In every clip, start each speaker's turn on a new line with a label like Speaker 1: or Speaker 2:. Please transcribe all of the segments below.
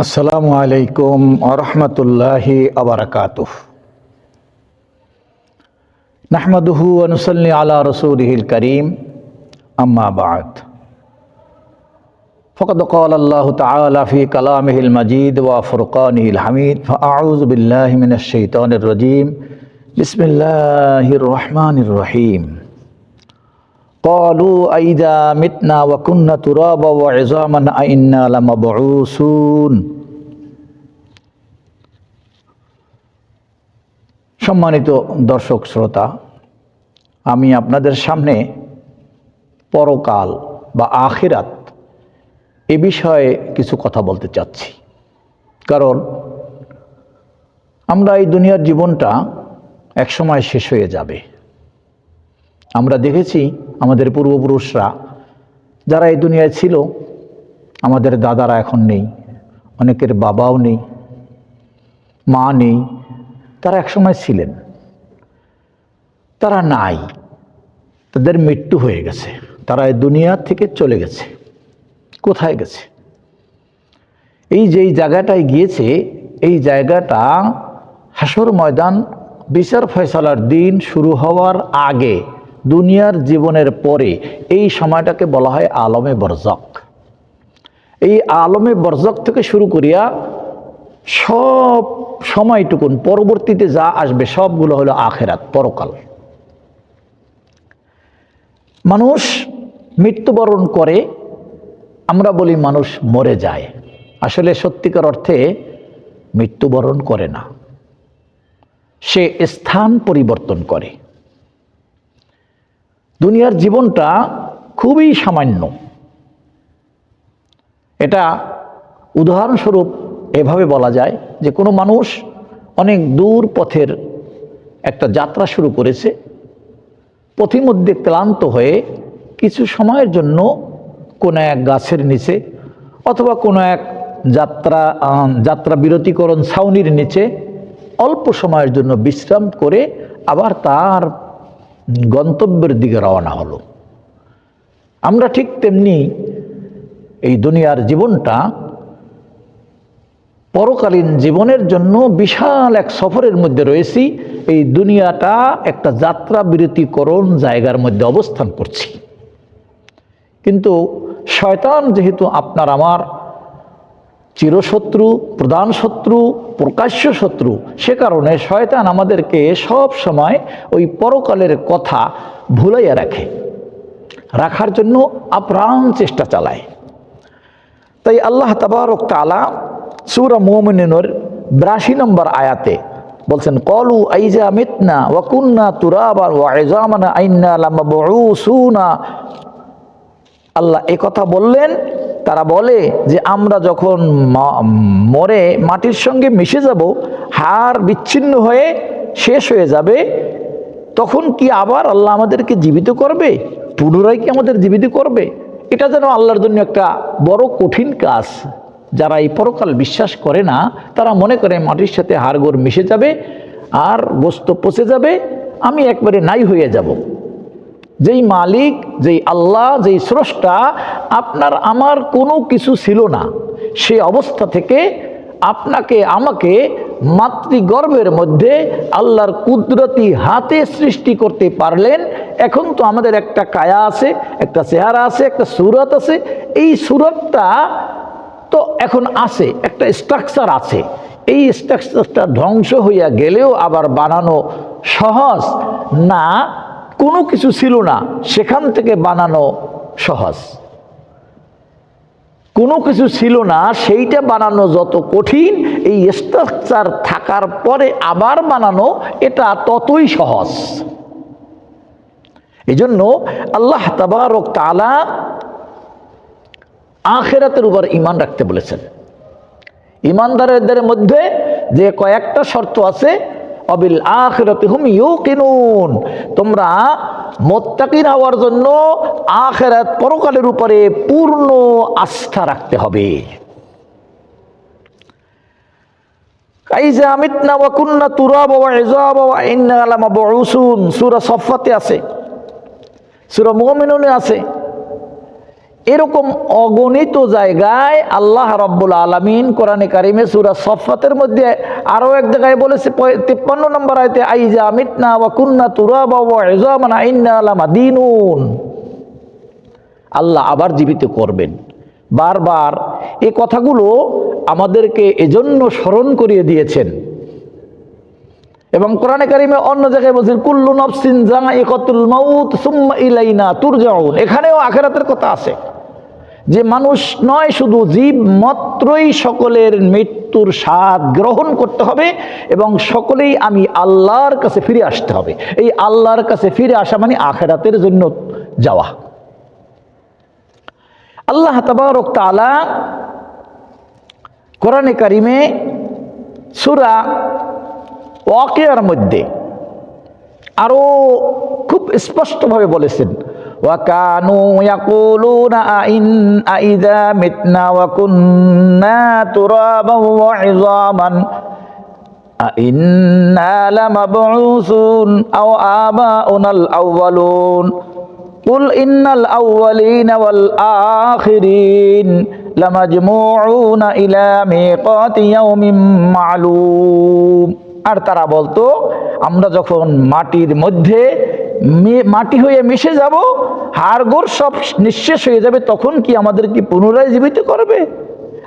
Speaker 1: আসসালামু আলাইকুম আরহামতুল্লাহি আবরকাতুহ নাহমাদুহু অনুসল্লি আলা রসুলহিল করিম আম্মা বাদ فقد قال الله تعالى في كلامه المجيد وفرقانه الحميد فأعوذ بالله من الشيطان الرجيم بسم الله الرحمن الرحيم قالوا أئذا متنا وكنا ترابا وعظاما أئنا لمبعوثون সম্মানিত দর্শক শ্রোতা আমি আপনাদের সামনে পরকাল বা আখিরাত এ বিষয়ে কিছু কথা বলতে চাচ্ছি কারণ আমরা এই দুনিয়ার জীবনটা একসময় শেষ হয়ে যাবে আমরা দেখেছি আমাদের পূর্বপুরুষরা, যারা এই দুনিয়ায় ছিল, আমাদের দাদারা এখন নেই, অনেকের বাবাও নেই, মা নেই, তারা একসময় ছিলেন। তারা নাই, তাদের মৃত্যু হয়ে গেছে, তারা এই দুনিয়া থেকে চলে গেছে, কোথায় গেছে? এই যেই জায়গাটায় গিয়েছে, এই জায়গাটা হাসর ময়দান, বিচার ফয়সালার দিন শুরু হওয়ার আগে দুনিয়ার জীবনের পরে এই সময়টাকে বলা হয় আলমে বরজক। এই আলমে বরজক থেকে শুরু করিয়া সব সময়টুকুন, পরবর্তীতে যা আসবে সবগুলো হলো আখেরাত, পরকাল। মানুষ মৃত্যুবরণ করে, আমরা বলি মানুষ মরে যায়। আসলে সত্যিকার অর্থে মৃত্যুবরণ করে না। সে স্থান পরিবর্তন করে। দুনিয়ার জীবনটা খুবই সামান্য। এটা উদাহরণস্বরূপ এভাবে বলা যায় যে কোনো মানুষ অনেক দূর পথের একটা যাত্রা শুরু করেছে পথিমধ্যে ক্লান্ত হয়ে কিছু সময়ের জন্য কোনো এক গাছের নিচে অথবা কোনো এক যাত্রা যাত্রা বিরতিকরণ ছাউনির নিচে অল্প সময়ের জন্য বিশ্রাম করে আবার তার গন্তব্যের দিকে রওনা হলো। আমরা ঠিক তেমনি এই দুনিয়ার জীবনটা পরকালীন জীবনের জন্য বিশাল এক সফরের মধ্যে রয়েছি। এই দুনিয়াটা একটা যাত্রা বিরতিকরণ জায়গার মধ্যে অবস্থান করছি। কিন্তু শয়তান যেহেতু আপনার আমার চিরশত্রু, প্রধান শত্রু, প্রকাশ্য শত্রু। সে কারণে শয়তান আমাদেরকে সব সময় ওই পরকালের কথা ভুলাইয়া রাখে। রাখার জন্য আপ্রাণ চেষ্টা চালায়। তাই আল্লাহ তাবারক তালা সুরা মোমিনের বিরাশি নম্বর আয়াতে বলছেন, কলু আইজা মিতনা ওয়াকুন্না তুরাবার ওয়াইজামানা আইন্না লাম্বা সুনা আল্লাহ কথা বললেন তারা বলে যে আমরা যখন মরে মাটির সঙ্গে মিশে যাব, হাড় বিচ্ছিন্ন হয়ে শেষ হয়ে যাবে, তখন কি আবার আল্লাহ আমাদেরকে জীবিত করবে? পুনরায় কি আমাদের জীবিত করবে? এটা যেন আল্লাহর জন্য একটা বড় কঠিন কাজ। যারা এই পরকাল বিশ্বাস করে না, তারা মনে করে মাটির সাথে হাড়গোড় মিশে যাবে, আর গোস্ত পচে যাবে, আমি একবারে নাই হয়ে যাব। যেই মালিক, যেই আল্লাহ, যেই স্রষ্টা, আপনার আমার কোনো কিছু ছিল না। সেই অবস্থা থেকে আপনাকে, আমাকে মাতৃগর্ভের মধ্যে আল্লাহর কুদরতি হাতে সৃষ্টি করতে পারলেন। এখন তো আমাদের একটা কায়া আছে, একটা চেহারা আছে, একটা সুরত আছে। এই সুরতটা তো এখন আছে, একটা স্ট্রাকচার আছে। এই স্ট্রাকচারটা ধ্বংস হইয়া গেলেও আবার বানানো সহজ না কোনো কিছু ছিল না, সেখান থেকে বানানো সহজ। কোনো কিছু ছিল না, সেইটা বানানো যত কঠিন, এই স্ট্রাকচার থাকার পরে আবার বানানো, এটা ততই সহজ। এই জন্য আল্লাহ তাবারক তালা আখেরাতের উপর ইমান রাখতে বলেছেন। ইমানদারদের মধ্যে যে কয়েকটা শর্ত আছে অবিল আখেরাতে হুম ইউ কিনুন তোমরা মোত্তাকিন হওয়ার জন্য আখেরাত পরকালের উপরে পূর্ণ আস্থা রাখতে হবে। আছে। সূরা মুমিনুনে আছে। এরকম অগণিত জায়গায় আল্লাহ রব্বুল আলমিন কোরআনে কারিমে সুরা সফাতের মধ্যে আরও এক জায়গায় বলেছে তিপ্পান্ন নম্বর আয়তে, আইজা মিটনা বা কুন্না তুরা বাবা দিনুন আল্লাহ আবার জীবিত করবেন। বারবার এ কথাগুলো আমাদেরকে এজন্য স্মরণ করিয়ে দিয়েছেন। এবং কোরআনে কারিমে অন্য জায়গায় বলছেন, কুল্লু নফসিন জাইকাতুল মাউত সুম্মা ইলাইনা তুরজাউন। এখানেও আখেরাতের কথা আছে। যে মানুষ নয়, শুধু জীব মাত্রই সকলের মৃত্যুর স্বাদ গ্রহণ করতে হবে এবং সকলেই আমি আল্লাহর কাছে ফিরে আসতে হবে। এই আল্লাহর কাছে ফিরে আসা মানে আখেরাতের জন্য যাওয়া। আল্লাহ তাবারক তাআলা কোরআনে কারিমে সুরা ওয়াকিয়ার মধ্যে আরও খুব স্পষ্টভাবে বলেছেন ওয়াকানু ইয়াকুলুনা আইন আইদা মিতনা ওয়া কুন্না তুরাবান ওয়া ইযামান أئنا لمبعوثون أو آباؤنا الأولون قل إن الأولين والآخرين لمجموعون إلى ميقات يوم معلوم আর তারা বলতো আমরা যখন মাটির মধ্যে মি- মাটি হয়ে মিশে যাব, হাড়গোড় সব নিঃশেষ হয়ে যাবে, তখন কি আমাদেরকে পুনরায় জীবিত করবে?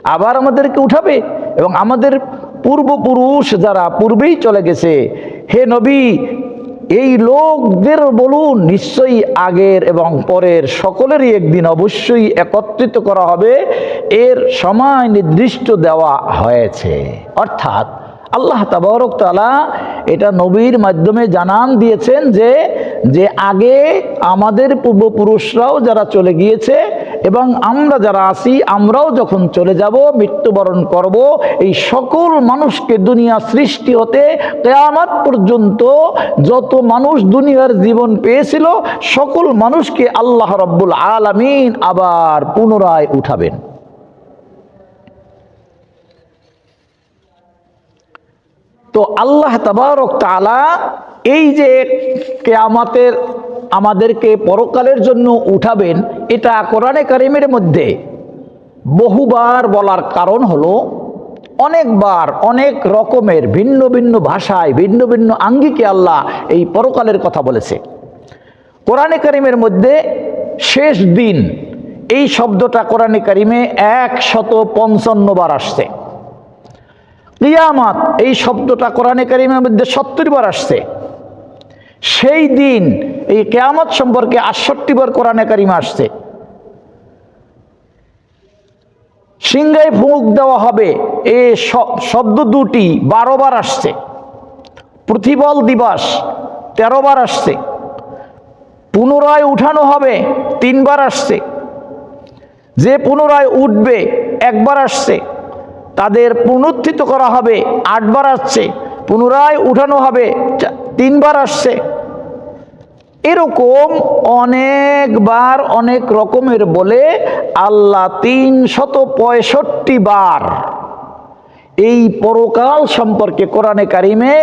Speaker 1: আবার আমাদেরকে উঠাবে? এবং আমাদের পূর্বপুরুষ যারা পূর্বেই চলে গেছে, হে নবী, এই লোকদের বলুন, নিশ্চয়ই আগের এবং পরের সকলেরই একদিন অবশ্যই একত্রিত করা হবে। এর সময় নির্দিষ্ট দেওয়া হয়েছে। অর্থাৎ আল্লাহ তাবারক তালা এটা নবীর মাধ্যমে জানান দিয়েছেন যে যে আগে আমাদের পূর্বপুরুষরাও যারা চলে গিয়েছে এবং আমরা যারা আছি, আমরাও যখন চলে যাব, মৃত্যুবরণ করব, এই সকল মানুষকে দুনিয়া সৃষ্টি হতে কেয়ামাত পর্যন্ত যত মানুষ দুনিয়ার জীবন পেয়েছিল, সকল মানুষকে আল্লাহ রব্বুল আলামিন আবার পুনরায় উঠাবেন। তো আল্লাহ তাবারক তাআলা এই যে কেয়ামাতের আমাদেরকে পরকালের জন্য উঠাবেন, এটা কোরআনে কারিমের মধ্যে বহুবার বলার কারণ হলো, অনেকবার অনেক রকমের ভিন্ন ভিন্ন ভাষায়, ভিন্ন ভিন্ন আঙ্গিকে আল্লাহ এই পরকালের কথা বলেছে। কোরআনে কারিমের মধ্যে শেষ দিন, এই শব্দটা কোরআনে কারিমে একশত পঞ্চান্ন বার আসছে। কিয়ামাত, এই শব্দটা কোরআনে কারিমের মধ্যে সত্তর বার আসছে। সেই দিন, এই কেয়ামত সম্পর্কে আটষট্টি বার কোরআনে কারিমে আসছে। সিংহায় ফুঁক দেওয়া হবে, এ শব্দ দুটি বারো বার আসছে। প্রতিবল দিবস তেরো বার আসছে। পুনরায় উঠানো হবে তিনবার আসছে। যে পুনরায় উঠবে, একবার আসছে। তাদের পুনরুত্থিত করা হবে, আটবার আসছে, পুনরায় উঠানো হবে তিনবার আসছে। এরকম অনেকবার, অনেক রকমের বলে আল্লাহ তিনশত পঁয়ষট্টি বার এই পরকাল সম্পর্কে কোরআনে কারিমে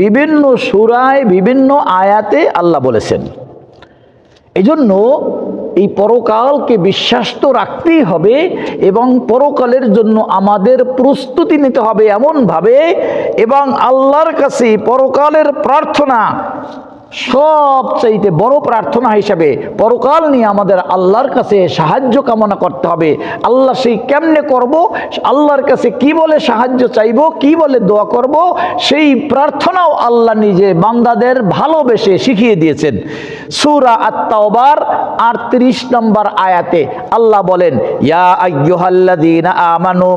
Speaker 1: বিভিন্ন সুরায়, বিভিন্ন আয়াতে আল্লাহ বলেছেন। এই জন্য এই পরকালকে বিশ্বাস তো রাখতেই হবে এবং পরকালের জন্য আমাদের প্রস্তুতি নিতে হবে এমনভাবে এবং আল্লাহর কাছে পরকালের প্রার্থনা সবচাইতে বড় প্রার্থনা হিসাবে পরকাল নিয়ে আমাদের আল্লাহর কাছে সাহায্য কামনা করতে হবে। আল্লাহ সেই কেমনে করব? আল্লাহর কাছে কি বলে সাহায্য চাইব? কি বলে দোয়া করব? সেই প্রার্থনাও আল্লাহ নিজে বান্দাদের ভালোবেসে শিখিয়ে দিয়েছেন। সুরা আত্মাওবার আটত্রিশ নম্বর আয়াতে আল্লাহ বলেন, ইয়া আমানু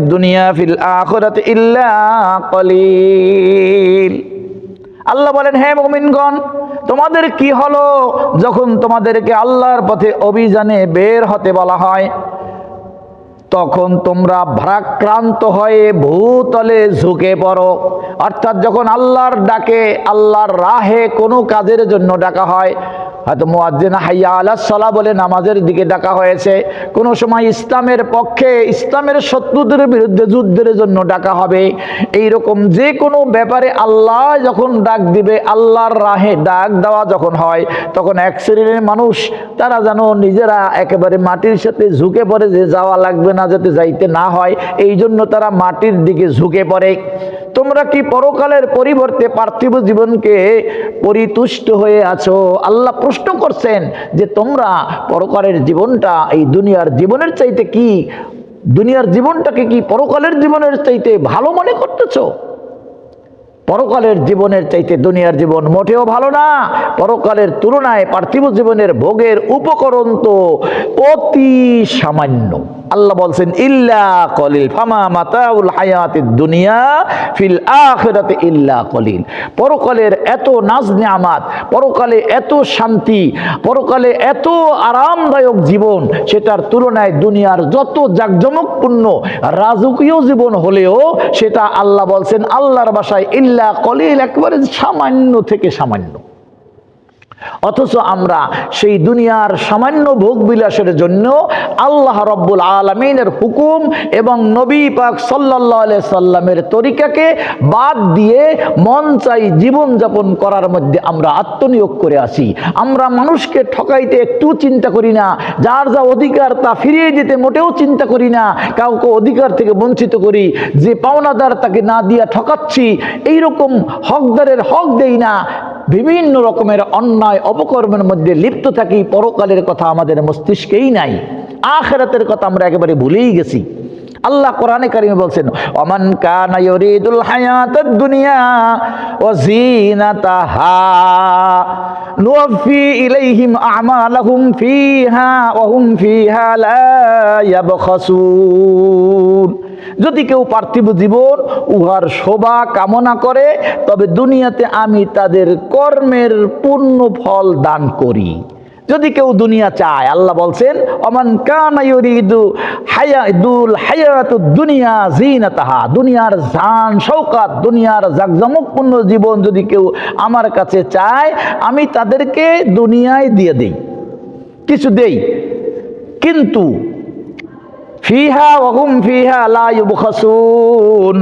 Speaker 1: দুনিয়া আল্লাহ বলেন, হে মুমিনগণ, তোমাদের কি হলো যখন তোমাদেরকে আল্লাহর পথে অভিযানে বের হতে বলা হয়? তখন তোমরা ভারাক্রান্ত হয়ে ভূতলে ঝুঁকে পড়ো। অর্থাৎ যখন আল্লাহর ডাকে, আল্লাহর রাহে কোনো কাজের জন্য ডাকা হয়, হয়তো মুয়াজ্জিন হাইয়া আলাহ সালা বলে নামাজের দিকে ডাকা হয়েছে। কোনো সময় ইসলামের পক্ষে, ইসলামের শত্রুদের বিরুদ্ধে যুদ্ধের জন্য ডাকা হবে। এই রকম যে কোনো ব্যাপারে আল্লাহ যখন ডাক দিবে, আল্লাহর রাহে ডাক দেওয়া যখন হয়, তখন এক শ্রেণির মানুষ, তারা যেন নিজেরা একেবারে মাটির সাথে ঝুঁকে পড়ে যে যাওয়া লাগবে না, যাতে যাইতে না হয় এই জন্য তারা মাটির দিকে ঝুঁকে পড়ে। তোমরা কি পরকালের পরিবর্তে পার্থিব জীবনকে পরিতুষ্ট হয়ে আছো? আল্লাহ প্রশ্ন করছেন যে তোমরা পরকালের জীবনটা এই দুনিয়ার জীবনের চাইতে কি? দুনিয়ার জীবনটাকে কি পরকালের জীবনের চাইতে ভালো মনে করতেছো? পরকালের জীবনের চাইতে দুনিয়ার জীবন মোটেও ভালো না। পরকালের তুলনায় পার্থিব জীবনের ভোগের উপকরণ তো অতি সামান্য। আল্লাহ বলছেন, ইল্লা কলিল, ফামা মাতাউল হায়াতের দুনিয়া ফিল আখিরাতে ইল্লা কলিল। পরকালের এত নাজ নিয়ামাত, পরকালে এত শান্তি, পরকালে এত আরামদায়ক জীবন, সেটার তুলনায় দুনিয়ার যত জাকজমকপূর্ণ, রাজকীয় জীবন হলেও সেটা আল্লাহ বলছেন, আল্লাহর বাসায় ইল্লা কলিল একবারে সামান্য থেকে সামান্য। অথচ আমরা সেই দুনিয়ার সামান্য ভোগ বিলাসের জন্য আল্লাহ রব্বুল আলমিনের হুকুম এবং নবী পাক সাল্লাহ সাল্লামের তরিকাকে বাদ দিয়ে মন চাই জীবনযাপন করার মধ্যে আমরা আত্মনিয়োগ করে আসি। আমরা মানুষকে ঠকাইতে একটু চিন্তা করি না, যার যা অধিকার তা ফিরিয়ে দিতে মোটেও চিন্তা করি না, কাউকে অধিকার থেকে বঞ্চিত করি, যে পাওনাদার তাকে না দিয়া ঠকাচ্ছি, এইরকম হকদারের হক দেই না। বিভিন্ন রকমের অন্যায় অপকর্মের মধ্যে লিপ্ত থাকি পরকালের কথা আমাদের মস্তিষ্কেই নাই। আখেরাতের কথা আমরা একেবারে ভুলেই গেছি। আল্লাহ কোরআনে কারিমে বলছেন, ওমান কানা ইউরিদুল হায়াতাদ দুনিয়া ওয়া জিনাতাহা নুওয়াফি ইলাইহিম আমালাহুম ফিহা ওয়া হুম ফিহা লা ইয়াবখাসুন। যদি কেউ পার্থিব জীবন, উহার শোভা কামনা করে, তবে দুনিয়াতে আমি তাদের কর্মের পূর্ণ ফল দান করি। যদি কেউ দুনিয়া চায়, আল্লাহ বলছেন অমান কানাইরিদু হায়াদুল হায়াত দুনিয়া জিনাতাহা দুনিয়ার জান শৌকাত দুনিয়ার জাকজমকপূর্ণ জীবন যদি কেউ আমার কাছে চায়, আমি তাদেরকে দুনিয়ায় দিয়ে দেই, কিছু দেই। কিন্তু ফিহা ওহুম ফিহা লা ইউবখাসুন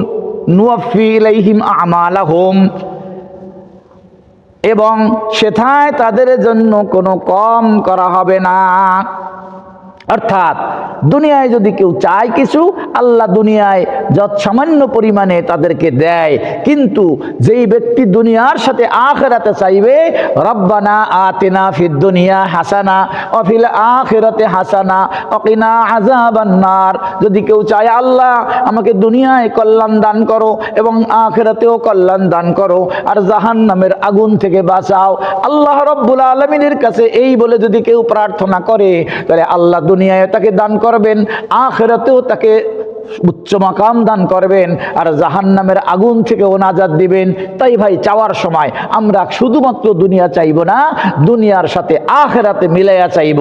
Speaker 1: নুয়াফি ইলাইহিম আমালাহুম। এবং সেথায় তাদের জন্য কোনো কম করা হবে না। অর্থাৎ দুনিয়ায় যদি কেউ চায় কিছু, আল্লাহ দুনিয়ায় যত সামান্য পরিমাণে তাদেরকে দেয়। কিন্তু যেই ব্যক্তি দুনিয়ার সাথে আখেরাতে চাইবে, রব্বানা আতেনা ফিদ দুনিয়া হাসানা অফিল আখেরাতে হাসানা অকিনা আজাবান্নার যদি কেউ চায়, আল্লাহ, আমাকে দুনিয়ায় কল্যাণ দান করো এবং আখেরাতেও কল্যাণ দান করো, আর জাহান নামের আগুন থেকে বাঁচাও। আল্লাহ রব্বুল আলমিনের কাছে এই বলে যদি কেউ প্রার্থনা করে, তাহলে আল্লাহ দুনিয়ায় তাকে দান করবেন, আখেরাতেও তাকে উচ্চ মাকাম দান করবেন, আর জাহান নামের আগুন থেকে ওনাজাত দিবেন। তাই ভাই, চাওয়ার সময় আমরা শুধুমাত্র দুনিয়া চাইব না, দুনিয়ার সাথে আখেরাতে মিলাইয়া চাইব।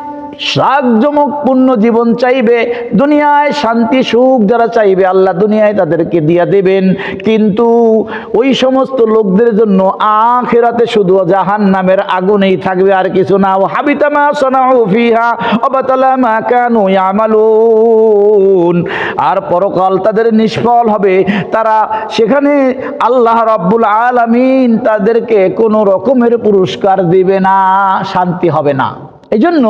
Speaker 1: পূর্ণ জীবন চাইবে, দুনিয়ায় শান্তি, সুখ যারা চাইবে, আল্লাহ দুনিয়ায় তাদেরকে দিয়া দেবেন। কিন্তু ওই সমস্ত লোকদের জন্য আখেরাতে শুধু জাহান নামের আগুনেই থাকবে, আর কিছু না। ও হাবিতামা সোনাউ ফিহা অবাতালা মা কানু ইয়ামালুন। আর পরকাল তাদের নিষ্ফল হবে। তারা সেখানে আল্লাহ রব্বুল আলামিন তাদেরকে কোনো রকমের পুরস্কার দিবে না, শান্তি হবে না। এই জন্য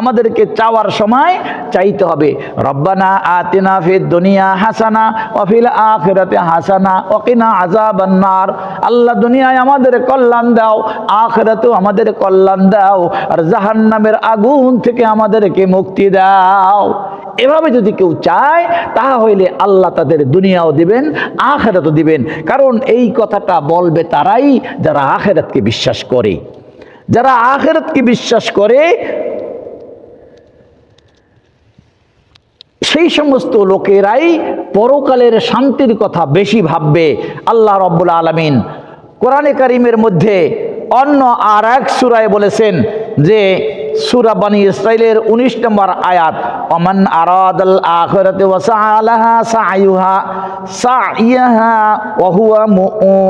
Speaker 1: আমাদেরকে চাওয়ার সময় চাইতে হবে। রব্বানা আতিনা ফিদ দুনিয়া হাসানা অফিল আখিরাতে হাসানা অকিনা আজাবান্নার আল্লাহ দুনিয়ায় আমাদের কল্যাণ দাও, আখিরাতেও আমাদের কল্যাণ দাও, আর জাহান্নামের আগুন থেকে আমাদেরকে মুক্তি দাও। এভাবে যদি কেউ চায় তাহা হইলে আল্লাহ তাদের দুনিয়াও দিবেন, আখেরাতও দিবেন। কারণ এই কথাটা বলবে তারাই যারা আখেরাতকে বিশ্বাস করে। যারা আখেরাতকে বিশ্বাস করে, সেই সমস্ত লোকেরাই পরকালের শান্তির কথা বেশি ভাববে। আল্লাহ রব্বুল আলমিন কোরআনে কারিমের মধ্যে অন্য আর এক সুরায় বলেছেন যে, সুরা বানি ইসরাইলের উনিশ নম্বর আয়াত অমান হুয়া মুউ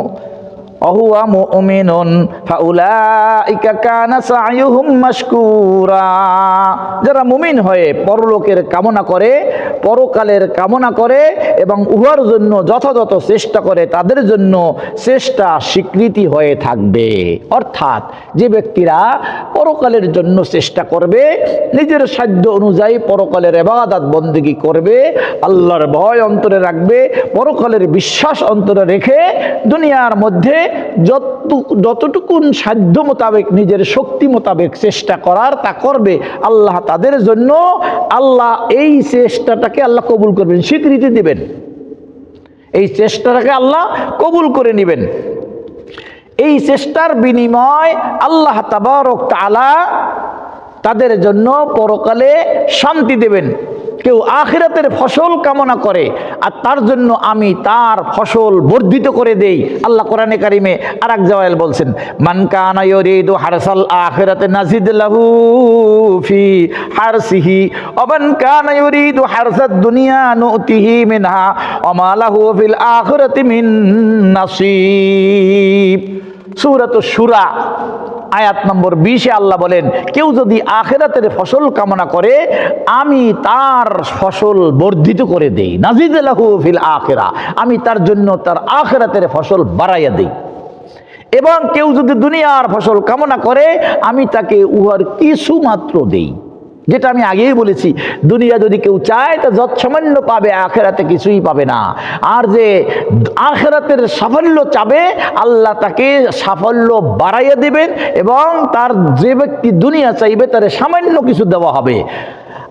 Speaker 1: অহুয়া মুমিনুন, ফাউলাইকা কানা সাইয়ুহুম মাশকুরা। যারা মুমিন হয়ে পরলোকের কামনা করে, পরকালের কামনা করে এবং উহার জন্য যথাযথ চেষ্টা করে, তাদের জন্য চেষ্টা স্বীকৃতি হয়ে থাকবে। অর্থাৎ যে ব্যক্তিরা পরকালের জন্য চেষ্টা করবে, নিজের সাধ্য অনুযায়ী পরকালের এবাদাত বন্দিগি করবে, আল্লাহর ভয় অন্তরে রাখবে, পরকালের বিশ্বাস অন্তরে রেখে দুনিয়ার মধ্যে যত যতটুকুন সাধ্য মোতাবেক, নিজের শক্তি মোতাবেক চেষ্টা করার, তা করবে আল্লাহ তাদের জন্য। আল্লাহ এই চেষ্টাটাকে আল্লাহ কবুল করবেন, স্বীকৃতি দিবেন। এই চেষ্টাটাকে আল্লাহ কবুল করে নেবেন। এই চেষ্টার বিনিময় আল্লাহ তাবারক তাআলা তাদের জন্য পরকালে শান্তি দেবেন। কেউ আখিরাতের ফসল কামনা করে, আর তার জন্য আমি তার ফসল বর্ধিত করে দেই। আল্লাহ কোরআনে কারিমে আর এক জওয়াল বলছেন, মান কানা ইউরিদু হারসাল আখিরাতে নাজিদ লাহু ফি হারসিহি, ওয়া মান কানা ইউরিদু হারসাদ দুনিয়া নুতিহি মিনহা, ওয়া মা লাহু ফিল আখিরাতি মিন নাসিব। সূরাতুশ সুরা আয়াত নম্বর বিশে আল্লাহ বলেন, কেউ যদি আখেরাতের ফসল কামনা করে, আমি তার ফসল বর্ধিত করে দেই। নাজিদ লাহু ফিল আখেরা, আমি তার জন্য তার আখেরাতের ফসল বাড়াইয়া দেই। এবং কেউ যদি দুনিয়ার ফসল কামনা করে, আমি তাকে উহার কিছু মাত্র দেই। যেটা আমি আগেই বলেছি, দুনিয়া যদি কেউ চায়, তা যৎসামান্য পাবে, আখেরাতে কিছুই পাবে না। আর যে আখেরাতের সাফল্য চাবে, আল্লাহ তাকে সাফল্য বাড়াইয়া দেবেন এবং তার যে ব্যক্তি দুনিয়া চাইবে, তার সামান্য কিছু দেওয়া হবে।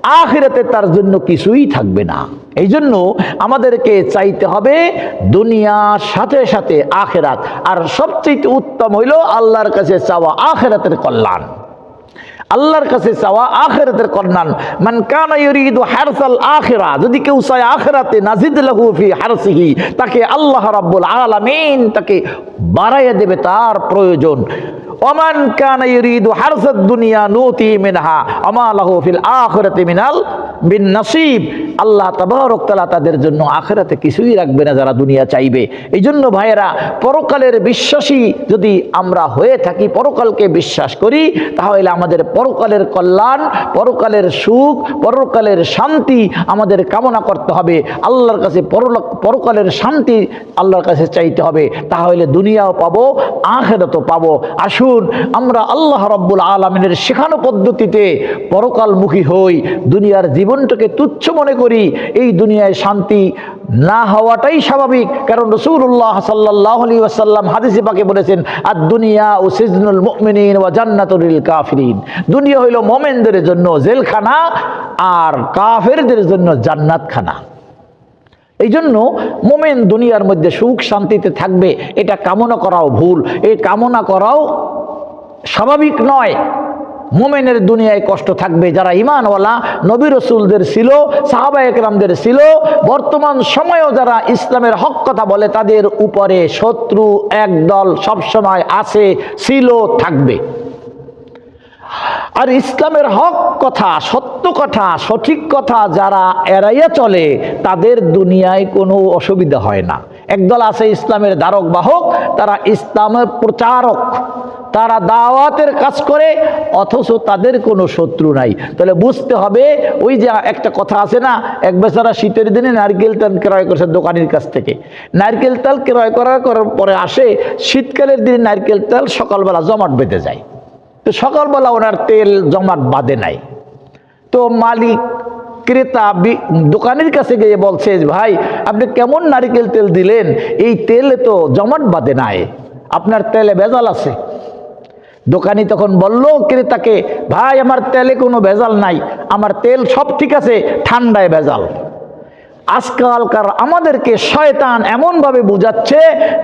Speaker 1: আখেরাতে তার জন্য কিছুই থাকবে না। এই জন্য আমাদেরকে চাইতে হবে দুনিয়ার সাথে সাথে আখেরাত। আর সবচেয়ে উত্তম হইল আল্লাহর কাছে চাওয়া আখেরাতের কল্যাণ। আল্লাহর কাছে চাওয়া আখেরাতের কল্যাণ মান কানা ইউরিদু হারসাল আখিরা, যদি কেউ চায় আখিরাতে নাজিদ লাহু ফি হারসিহি, তাকে আল্লাহ রাব্বুল আলামিন তাকে বাড়াইয়া দেবে তার প্রয়োজন। ওমান কানা ইউরিদু হারসাদ দুনিয়া নুতি মিনহা, আমা লাহু ফিল আখিরাতি মিনাল বিন নসিব। আল্লাহ তাবারক তাআলা তাদের জন্য আখেরাতে কিছুই রাখবে না যারা দুনিয়া চাইবে। এই জন্য ভাইয়েরা, পরকালের বিশ্বাসী যদি আমরা হয়ে থাকি, পরকালকে বিশ্বাস করি, তাহলে আমাদের পরকালের কল্যাণ, পরকালের সুখ, পরকালের শান্তি আমাদের কামনা করতে হবে। আল্লাহর কাছে পরকালের শান্তি আল্লাহর কাছে চাইতে হবে। তাহলে দুনিয়াও পাবো, আখেরাতও পাবো। আসুন, আমরা আল্লাহ রব্বুল আলমিনের শেখানো পদ্ধতিতে পরকালমুখী হই, দুনিয়ার জীবনটাকে তুচ্ছ মনে করি, এই দুনিয়ায় শান্তি না হওয়াটাই স্বাভাবিক। কারণ রসুল্লাহ সাল্লাহ আলী ওয়াসাল্লাম হাদিসে পাকে বলেছেন আর দুনিয়া ও সিজনুল মুমিনিন ওয়া জান্নাতুল কাফিরিন। দুনিয়া হইল মোমেনদের জন্য জেলখানা আর কাফেরদের জন্য জান্নাতখানা। এই জন্য মোমেন দুনিয়ার মধ্যে সুখ শান্তিতে থাকবে, এটা কামনা করাও ভুল। এই কামনা করাও স্বাভাবিক নয়। মোমেনের দুনিয়ায় কষ্ট থাকবে যারা ইমানওয়ালা নবী রসুলদের ছিল, সাহাবা একরামদের ছিল, বর্তমান সময়েও যারা ইসলামের হক কথা বলে তাদের উপরে শত্রু একদল সবসময় আছে, ছিল, থাকবে। আর ইসলামের হক কথা, সত্য কথা, সঠিক কথা যারা এড়াইয়া চলে, তাদের দুনিয়ায় কোনো অসুবিধা হয় না। একদল আছে ইসলামের ধারক বাহক, তারা ইসলামের প্রচারক। তারা দাওয়াতের কাজ করে, অথচ তাদের কোনো শত্রু নাই। তাহলে বুঝতে হবে, ওই যে একটা কথা আছে না, এক বেচারা শীতের দিনে নারকেল তেল ক্রয় করছে দোকানের কাছ থেকে। নারকেল তেল ক্রয় করার করার পরে আসে, শীতকালের দিনে নারকেল তেল সকালবেলা জমাট বেঁধে যায়। তো সকালবেলা ওনার তেল জমাট বাঁধে নাই। তো মালিক, ক্রেতা দোকানের কাছে গিয়ে বলছে, ভাই, আপনি কেমন নারিকেল তেল দিলেন? এই তেলে তো জমাট বাঁধে নাই। আপনার তেলে ভেজাল আছে। দোকানি তখন বলল ক্রেতাকে ভাই, আমার তেলে কোনো ভেজাল নাই, আমার তেল সব ঠিক আছে, ঠান্ডায় ভেজাল। আজকালকার আমাদেরকে শয়তান এমনভাবে বুঝাচ্ছে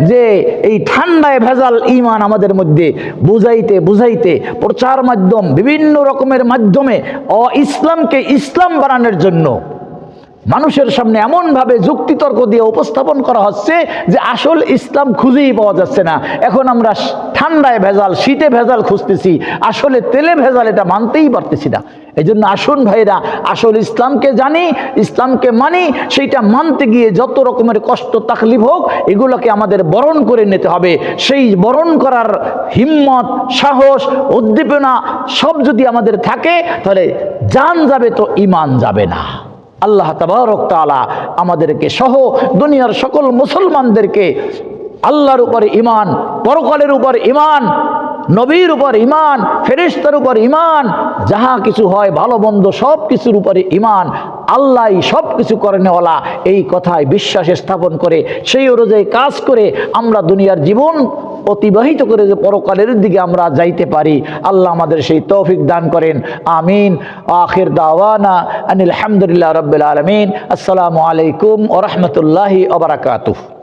Speaker 1: যে এই ঠান্ডায় ভেজাল ইমান আমাদের মধ্যে বুঝাইতে বুঝাইতে প্রচার মাধ্যম, বিভিন্ন রকমের মাধ্যমে অ ইসলামকে ইসলাম বানানোর জন্য মানুষের সামনে এমনভাবে যুক্তিতর্ক দিয়ে উপস্থাপন করা হচ্ছে যে আসল ইসলাম খুঁজেই পাওয়া যাচ্ছে না। এখন আমরা ঠান্ডায় ভেজাল, শীতে ভেজাল খুঁজতেছি। আসলে তেলে ভেজাল এটা মানতেই পারতেছি না। এই জন্য আসুন ভাইরা, আসল ইসলামকে জানি, ইসলামকে মানি, সেইটা মানতে গিয়ে যত রকমের কষ্ট, তাকলিফ হোক, এগুলোকে আমাদের বরণ করে নিতে হবে। সেই বরণ করার হিম্মত, সাহস, উদ্দীপনা সব যদি আমাদের থাকে, তাহলে জান যাবে তো ইমান যাবে না। আল্লাহ তাবারক তাআলা আমাদেরকে সহ দুনিয়ার সকল মুসলমানদেরকে আল্লাহর উপরে ইমান পরকালের উপর ইমান নবীর উপর ইমান ফেরিস্তার উপর ইমান যাহা কিছু হয় ভালো, মন্দ সব কিছুর উপরে ইমান আল্লাহ সব কিছু করেনেওয়ালা। এই কথায় বিশ্বাস স্থাপন করে, সেই অনুযায়ী কাজ করে আমরা দুনিয়ার জীবন অতিবাহিত করে যে পরকালের দিকে আমরা যাইতে পারি। আল্লাহ আমাদের সেই তৌফিক দান করেন। আমিন। আখির দাওয়ানা আনিল আলহামদুলিল্লাহ রবিল আলমিন। আসসালামু আলাইকুম ওরহমতুল্লাহি রহমতুল্লাহি ওবরাকাতুহ